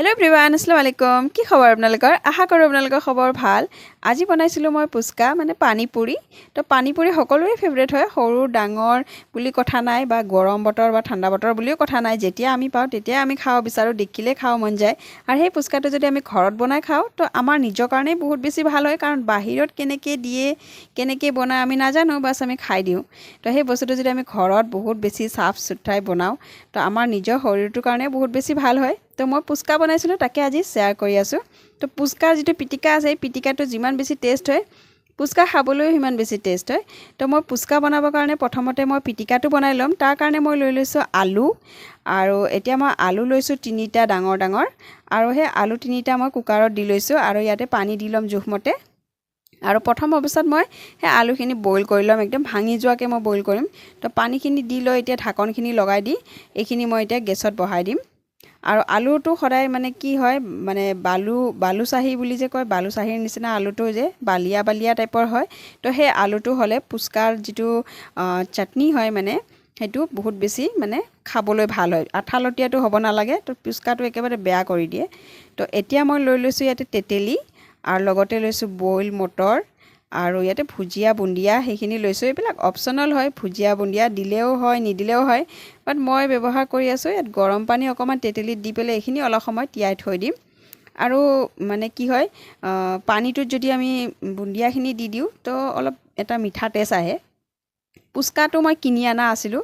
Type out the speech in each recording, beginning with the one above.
Hello প্ৰিৱান আসসালামু আলাইকুম কি খবৰ আপোনালোকৰ? আশা কৰোঁ আপোনালোকৰ খবৰ ভাল। আজি বনাইছিলোঁ মই পুচকা মানে পানী পুৰি তো পানী পুৰি সকলোৰে ফেভৰেট হয়। সৰু ডাঙৰ বুলি কথা নাই বা গৰম বতৰ বা ঠাণ্ডা বতৰ বুলিও কথা নাই। যেতিয়া আমি পাওঁ তেতিয়াই আমি খাব বিচাৰোঁ দেখিলে খাব মন যায়। আৰু সেই পুচকাটো যদি আমি ঘৰত বনাই খাওঁ তো আমাৰ নিজৰ কাৰণেই বহুত বেছি ভাল হয়। কাৰণ বাহিৰত কেনেকৈ দিয়ে কেনেকৈ বনায় আমি নাজানো। বাছ আমি খাই দিওঁ। তো সেই বস্তুটো যদি আমি ঘৰত বহুত বেছি চাফ চুথৰাই বনাওঁ তো আমাৰ নিজৰ শৰীৰটোৰ কাৰণে বহুত বেছি ভাল হয়। তো মই পুচকা বনাইছিলোঁ, তাকে আজি শ্বেয়াৰ কৰি আছোঁ। তো পুচকাৰ যিটো পিটিকা আছে সেই পিটিকাটো যিমান বেছি টেষ্ট হয়, পুচকা খাবলৈও সিমান বেছি টেষ্ট হয়। তো মই পুচকা বনাবৰ কাৰণে প্ৰথমতে মই পিটিকাটো বনাই ল'ম। তাৰ কাৰণে মই লৈ লৈছোঁ আলু আৰু এতিয়া মই আলু লৈছোঁ তিনিটা ডাঙৰ ডাঙৰ আৰু সেই আলু তিনিটা মই কুকাৰত দি লৈছোঁ আৰু ইয়াতে পানী দি ল'ম জোখমতে। আৰু প্ৰথম অৱস্থাত মই সেই আলুখিনি বইল কৰি ল'ম, একদম ভাঙি যোৱাকৈ মই বইল কৰিম। তো পানীখিনি দি লৈ এতিয়া ঢাকনখিনি লগাই দি, এইখিনি মই এতিয়া গেছত বহাই দিম। আৰু আলুটো সদায় মানে কি হয় মানে বালু বালুচাহী বুলি যে কয় বালুচাহীৰ নিচিনা আলুটো যে বালিয়া বালিয়া টাইপৰ হয় তো সেই আলুটো হ'লে পুচকাৰ যিটো চাটনি হয় মানে সেইটো বহুত বেছি মানে খাবলৈ ভাল হয়। আঠালতীয়াটো হ'ব নালাগে তো পুচকাটো একেবাৰে বেয়া কৰি দিয়ে। তো এতিয়া মই লৈ লৈছোঁ ইয়াতে তেতেলী আৰু লগতে লৈছোঁ বইল মটৰ আৰু ইয়াতে ভুজিয়া বুন্দিয়া সেইখিনি লৈছোঁ। এইবিলাক অপশ্যনেল হয়। ভুজিয়া বুন্দিয়া দিলেও হয় নিদিলেও হয়। বাট মই ব্যৱহাৰ কৰি আছোঁ। ইয়াত গৰম পানী অকণমান তেতেলীত দি পেলাই এইখিনি অলপ সময় তিয়াই থৈ দিম। আৰু মানে কি হয় পানীটোত যদি আমি বুন্দিয়াখিনি দি দিওঁ তো অলপ এটা মিঠা টেষ্ট আহে। পুচকাটো মই কিনি অনা আছিলোঁ।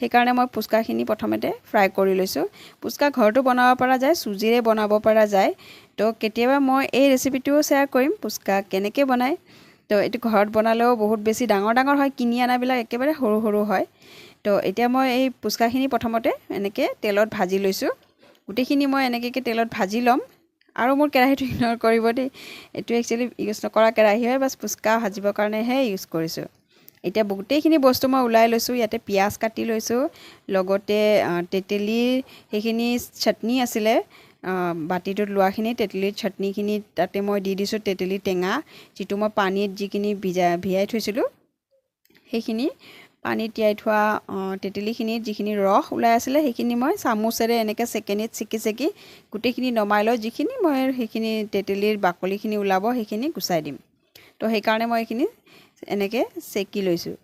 সেইকাৰণে মই পুচকাখিনি প্ৰথমতে ফ্ৰাই কৰি লৈছোঁ। পুচকা ঘৰতো বনাব পৰা যায় চুজিৰে বনাব পৰা যায়। তো কেতিয়াবা মই এই ৰেচিপিটোও শ্বেয়াৰ কৰিম পুচকা কেনেকৈ বনায়। তো এইটো ঘৰত বনালেও বহুত বেছি ডাঙৰ ডাঙৰ হয় কিনি অনাবিলাক একেবাৰে সৰু সৰু হয়। তো এতিয়া মই এই পুচকাখিনি প্ৰথমতে এনেকৈ তেলত ভাজি লৈছোঁ। গোটেইখিনি মই এনেকৈ তেলত ভাজি ল'ম। আৰু মোৰ কেৰাহীটো ইগন'ৰ কৰিব দেই। এইটো একচুৱেলি ইউজ নকৰা কেৰাহী হয় বাছ পুচকা ভাজিবৰ কাৰণেহে ইউজ কৰিছোঁ। এতিয়া গোটেইখিনি বস্তু মই ওলাই লৈছোঁ ইয়াতে পিঁয়াজ কাটি লৈছোঁ। লগতে তেতেলীৰ সেইখিনি চাটনি আছিলে। বাতিটোত লোৱাখিনি তেতেলীৰ চাটনিখিনি তাতে মই দি দিছোঁ তেতেলী টেঙা যিটো মই পানীত যিখিনি ভিজাই ভিয়াই থৈছিলোঁ সেইখিনি পানীত তিয়াই থোৱা তেতেলীখিনিত যিখিনি ৰস ওলাই আছিলে সেইখিনি মই চামুচেৰে এনেকৈ চেকেনিত চেকি চেকি গোটেইখিনি নমাই লৈ যিখিনি মই সেইখিনি তেতেলীৰ বাকলিখিনি ওলাব সেইখিনি গুচাই দিম। তো সেইকাৰণে মই এইখিনি এনেকৈ চেকি লৈছোঁ।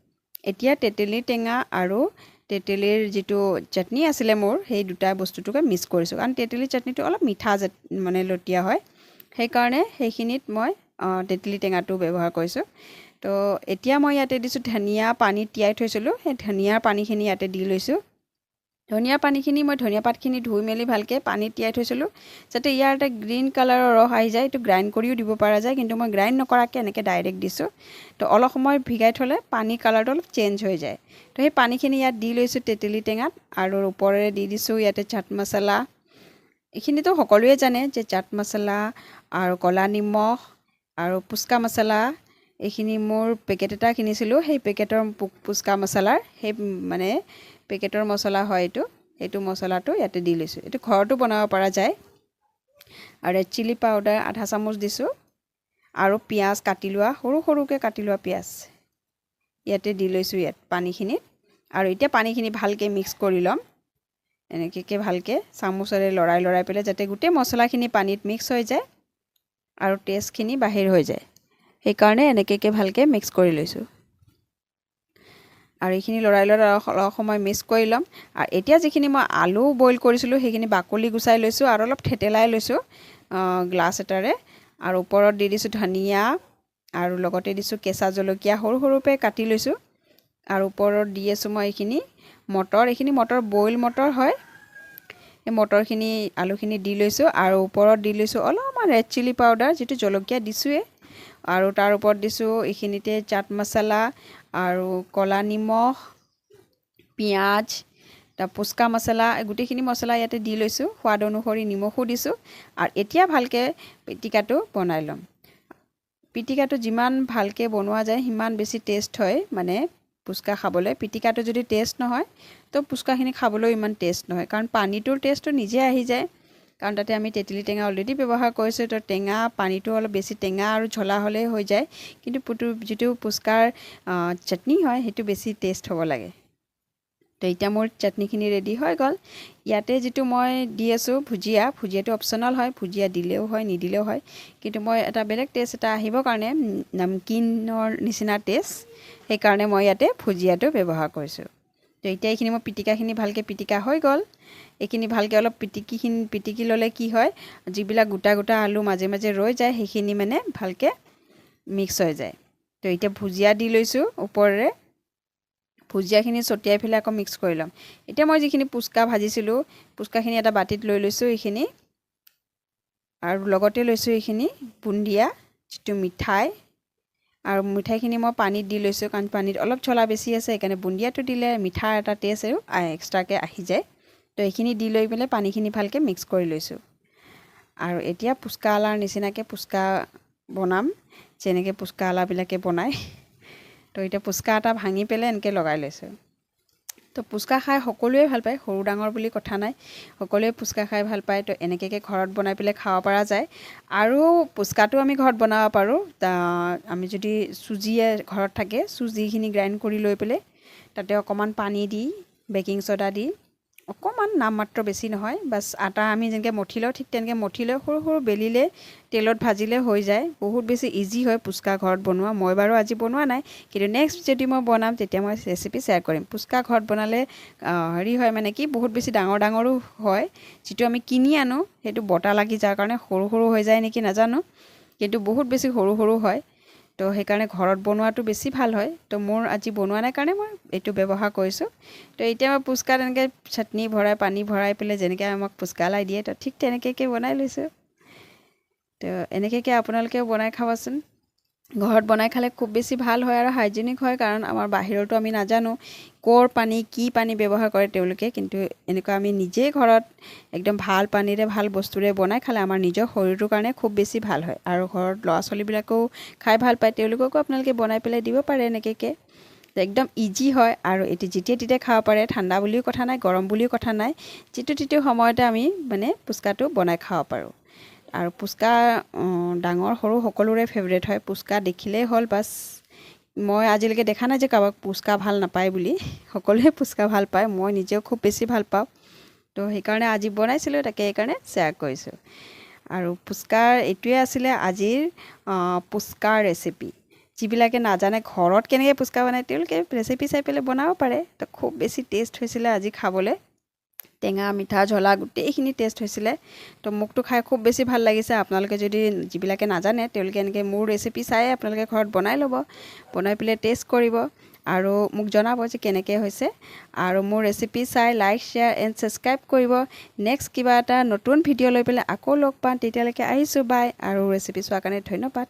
এতিয়া তেতেলী টেঙা আৰু তেতেলীৰ যিটো চাটনি আছিলে মোৰ সেই দুটা বস্তুটোকে মিক্স কৰিছোঁ। কাৰণ তেতেলী চাটনিটো অলপ মিঠা মানে লতীয়া হয়। সেইকাৰণে সেইখিনিত মই তেতেলী টেঙাটো ব্যৱহাৰ কৰিছোঁ। তো এতিয়া মই ইয়াতে দিছোঁ ধনিয়া পানীত তিয়াই থৈছিলোঁ। সেই ধনিয়াৰ পানীখিনি ইয়াতে দি লৈছোঁ। ধনিয়া পানীখিনি মই ধনিয়া পাতখিনি ধুই মেলি ভালকৈ পানীত তিয়াই থৈছিলোঁ যাতে ইয়াৰ এটা গ্ৰীণ কালাৰৰ ৰস আহি যায় এইটো গ্ৰাইণ্ড কৰিও দিব পৰা যায় কিন্তু মই গ্ৰাইণ্ড নকৰাকৈ এনেকৈ ডাইৰেক্ট দিছোঁ। তো অলপ সময় ভিগাই থ'লে পানী কালাৰটো অলপ চেঞ্জ হৈ যায়। তো সেই পানীখিনি ইয়াত দি লৈছোঁ তেতেলী টেঙাত আৰু ওপৰেৰে দি দিছোঁ ইয়াতে চাট মছলা। এইখিনিতো সকলোৱে জানে যে চাট মছলা আৰু ক'লা নিমখ আৰু পুচকা মছলা এইখিনি মোৰ পেকেট এটা কিনিছিলোঁ। সেই পেকেটৰ পুচকা মছলাৰ, সেই মানে পেকেটৰ মছলা হয় এইটো। সেইটো মছলাটো ইয়াতে দি লৈছোঁ। এইটো ঘৰতো বনাব পৰা যায়। আৰু ৰেড চিলি পাউডাৰ আধা চামুচ দিছোঁ। আৰু পিঁয়াজ কাটি লোৱা, সৰু সৰুকৈ কাটি লোৱা পিঁয়াজ। ইয়াতে দি লৈছোঁ ইয়াত পানীখিনিত আৰু এতিয়া পানীখিনি ভালকৈ মিক্স কৰি ল'ম। এনেকৈ ভালকৈ চামুচেৰে লৰাই লৰাই পেলাই যাতে গোটেই মছলাখিনি পানীত মিক্স হৈ যায়। আৰু টেষ্টখিনি বাহিৰ হৈ যায়। সেইকাৰণে এনেকৈ ভালকৈ মিক্স কৰি লৈছোঁ। আৰু এইখিনি লৰাই লৰাই অলপ সময় মিক্স কৰি ল'ম। আৰু এতিয়া যিখিনি মই আলু বইল কৰিছিলোঁ সেইখিনি বাকলি গুচাই লৈছোঁ আৰু অলপ থেতেলাই লৈছোঁ গ্লাছ এটাৰে। আৰু ওপৰত দি দিছোঁ ধনিয়া আৰু লগতে দিছোঁ কেঁচা জলকীয়া সৰু সৰুকৈ কাটি লৈছোঁ। আৰু ওপৰত দি আছোঁ মই এইখিনি মটৰ এইখিনি মটৰ বইল মটৰ হয়। এই মটৰখিনি আলুখিনি দি লৈছোঁ আৰু ওপৰত দি লৈছোঁ অলপমান ৰেড চিলি পাউডাৰ যিটো জলকীয়া দিছোঁৱেই আৰু তাৰ ওপৰত দিছোঁ এইখিনিতে চাট মছলা আৰু ক'লা নিমখ পিঁয়াজ তাৰ পুচকা মছলা গোটেইখিনি মছলা ইয়াতে দি লৈছোঁ। সোৱাদ অনুসৰি নিমখো দিছোঁ আৰু এতিয়া ভালকৈ পিটিকাটো বনাই ল'ম। পিটিকাটো যিমান ভালকৈ বনোৱা যায় সিমান বেছি টেষ্ট হয় মানে পুচকা খাবলৈ। পিটিকাটো যদি টেষ্ট নহয় তো পুচকাখিনি খাবলৈও ইমান টেষ্ট নহয়। কাৰণ পানীটোৰ টেষ্টটো নিজে আহি যায়। কাৰণ তাতে আমি তেতেলী টেঙা অলৰেডি ব্যৱহাৰ কৰিছোঁ তো টেঙা পানীটো অলপ বেছি টেঙা আৰু জ্বলা হ'লেই হৈ যায়। কিন্তু পুটু যিটো পুচকাৰ চাটনি হয় সেইটো বেছি টেষ্ট হ'ব লাগে। তো এতিয়া মোৰ চাটনিখিনি ৰেডি হৈ গ'ল। ইয়াতে যিটো মই দি আছোঁ ভুজিয়া ভুজিয়াটো অপশ্যনেল হয় ভুজিয়া দিলেও হয় নিদিলেও হয়। কিন্তু মই এটা বেলেগ টেষ্ট এটা আহিবৰ কাৰণে নামকিনৰ নিচিনা টেষ্ট সেইকাৰণে মই ইয়াতে ভুজিয়াটো ব্যৱহাৰ কৰিছোঁ। তো এতিয়া এইখিনি মই পিটিকাখিনি ভালকৈ পিটিকা হৈ গ'ল। এইখিনি ভালকৈ অলপ পিটিকিখিনি, পিটিকি ল'লে কি হয়, যিবিলাক গোটা গোটা আলু মাজে মাজে ৰৈ যায়, সেইখিনি মানে ভালকৈ মিক্স হৈ যায়। তো এতিয়া ভুজিয়া দি লৈছোঁ ওপৰেৰে। ভুজিয়াখিনি ছটিয়াই পেলাই আকৌ মিক্স কৰি ল'ম। এতিয়া মই যিখিনি পুচকা ভাজিছিলোঁ, পুচকাখিনি এটা বাতিত লৈ লৈছোঁ এইখিনি। আৰু লগতে লৈছোঁ এইখিনি বুন্দিয়া যিটো মিঠাই। আৰু মিঠাইখিনি মই পানীত দি লৈছোঁ কাৰণ পানীত অলপ জ্বলা বেছি আছে সেইকাৰণে বুন্দিয়াটো দিলে মিঠা এটা টেষ্ট আৰু এক্সট্ৰাকৈ আহি যায়। তো এইখিনি দি লৈ পেলাই পানীখিনি ভালকৈ মিক্স কৰি লৈছোঁ। আৰু এতিয়া পুচকা আলাৰ নিচিনাকৈ পুচকা বনাম যেনেকৈ পুচকা আলাবিলাকে বনায়। তো এতিয়া পুচকা এটা ভাঙি পেলাই এনেকৈ লগাই লৈছোঁ। তো পুচকা খাই সকলোৱে ভাল পায় সৰু ডাঙৰ বুলি কথা নাই। সকলোৱে পুচকা খাই ভাল পায় তো এনেকৈ ঘৰত বনাই পেলাই খাব পৰা যায়। আৰু পুচকাটো আমি ঘৰত বনাব পাৰোঁ আমি যদি চুজিয়ে ঘৰত থাকে চুজিখিনি গ্ৰাইণ্ড কৰি লৈ পেলাই তাতে অকণমান পানী দি বেকিং ছ'ডা দি অকণমান নামমাত্ৰ বেছি নহয় বাছ আটা আমি যেনেকৈ মঠি লওঁ ঠিক তেনেকৈ মঠি লৈ সৰু সৰু বেলিলে তেলত ভাজিলে হৈ যায়। বহুত বেছি ইজি হয় পুচকা ঘৰত বনোৱা। মই বাৰু আজি বনোৱা নাই কিন্তু নেক্সট যদি মই বনাম তেতিয়া মই ৰেচিপি শ্বেয়াৰ কৰিম। পুচকা ঘৰত বনালে হেৰি হয় মানে কি বহুত বেছি ডাঙৰ ডাঙৰো হয়। যিটো আমি কিনি আনো সেইটো বটা লাগি যাৰ কাৰণে সৰু সৰু হৈ যায় নেকি নাজানো কিন্তু বহুত বেছি সৰু সৰু হয়। তো সেইকাৰণে ঘৰত বনোৱাটো বেছি ভাল হয়। তো মোৰ আজি বনোৱা নাই কাৰণে মই এইটো ব্যৱহাৰ কৰিছোঁ। তো এতিয়া মই পুচকা তেনেকৈ চাটনি ভৰাই পানী ভৰাই পেলাই যেনেকৈ আমাক পুচকা লাই দিয়ে তো ঠিক তেনেকৈ বনাই লৈছোঁ। তো এনেকৈ আপোনালোকেও বনাই খাবচোন। ঘৰত বনাই খালে খুব বেছি ভাল হয় আৰু হাইজেনিক হয় কাৰণ আমাৰ বাহিৰতো আমি নাজানো ক'ৰ পানী কি পানী ব্যৱহাৰ কৰে তেওঁলোকে। কিন্তু এনেকুৱা আমি নিজেই ঘৰত একদম ভাল পানীৰে ভাল বস্তুৰে বনাই খালে আমাৰ নিজৰ শৰীৰটোৰ কাৰণে খুব বেছি ভাল হয়। আৰু ঘৰত ল'ৰা ছোৱালীবিলাকেও খাই ভাল পায় তেওঁলোককো আপোনালোকে বনাই পেলাই দিব পাৰে এনেকৈ একদম ইজি হয় আৰু এটি যেতিয়া তেতিয়া খাব পাৰে ঠাণ্ডা বুলিও কথা নাই গৰম বুলিও কথা নাই যিটো তিটো সময়তে আমি মানে পুচকাটো বনাই খাব পাৰোঁ। আৰু পুচকা ডাঙৰ সৰু সকলোৰে ফেভৰেট হয়। পুচকা দেখিলেই হ'ল বাছ মই আজিলৈকে দেখা নাই যে কাৰোবাক পুচকা ভাল নাপায় বুলি। সকলোৱে পুচকা ভাল পায় মই নিজেও খুব বেছি ভাল পাওঁ। তো সেইকাৰণে আজি বনাইছিলোঁ তাকে সেইকাৰণে শ্বেয়াৰ কৰিছোঁ। আৰু পুচকাৰ এইটোৱে আছিলে আজিৰ পুচকাৰ ৰেচিপি যিবিলাকে নাজানে ঘৰত কেনেকৈ পুচকা বনায় তেওঁলোকে ৰেচিপি চাই পেলাই বনাব পাৰে। তো খুব বেছি টেষ্ট হৈছিলে আজি খাবলৈ। টেঙা মিঠা জ্বলা গোটেইখিনি টেষ্ট হৈছিলে। তো মোকতো খাই খুব বেছি ভাল লাগিছে। আপোনালোকে যদি যিবিলাকে নাজানে তেওঁলোকে এনেকৈ মোৰ ৰেচিপি চাই আপোনালোকে ঘৰত বনাই ল'ব বনাই পেলাই টেষ্ট কৰিব আৰু মোক জনাব যে কেনেকৈ হৈছে। আৰু মোৰ ৰেচিপি চাই লাইক শ্বেয়াৰ এণ্ড ছাবস্ক্ৰাইব কৰিব। নেক্সট কিবা এটা নতুন ভিডিঅ' লৈ পেলাই আকৌ লগ পাম। তেতিয়ালৈকে আহিছোঁ বাই আৰু ৰেচিপি চোৱাৰ কাৰণে ধন্যবাদ।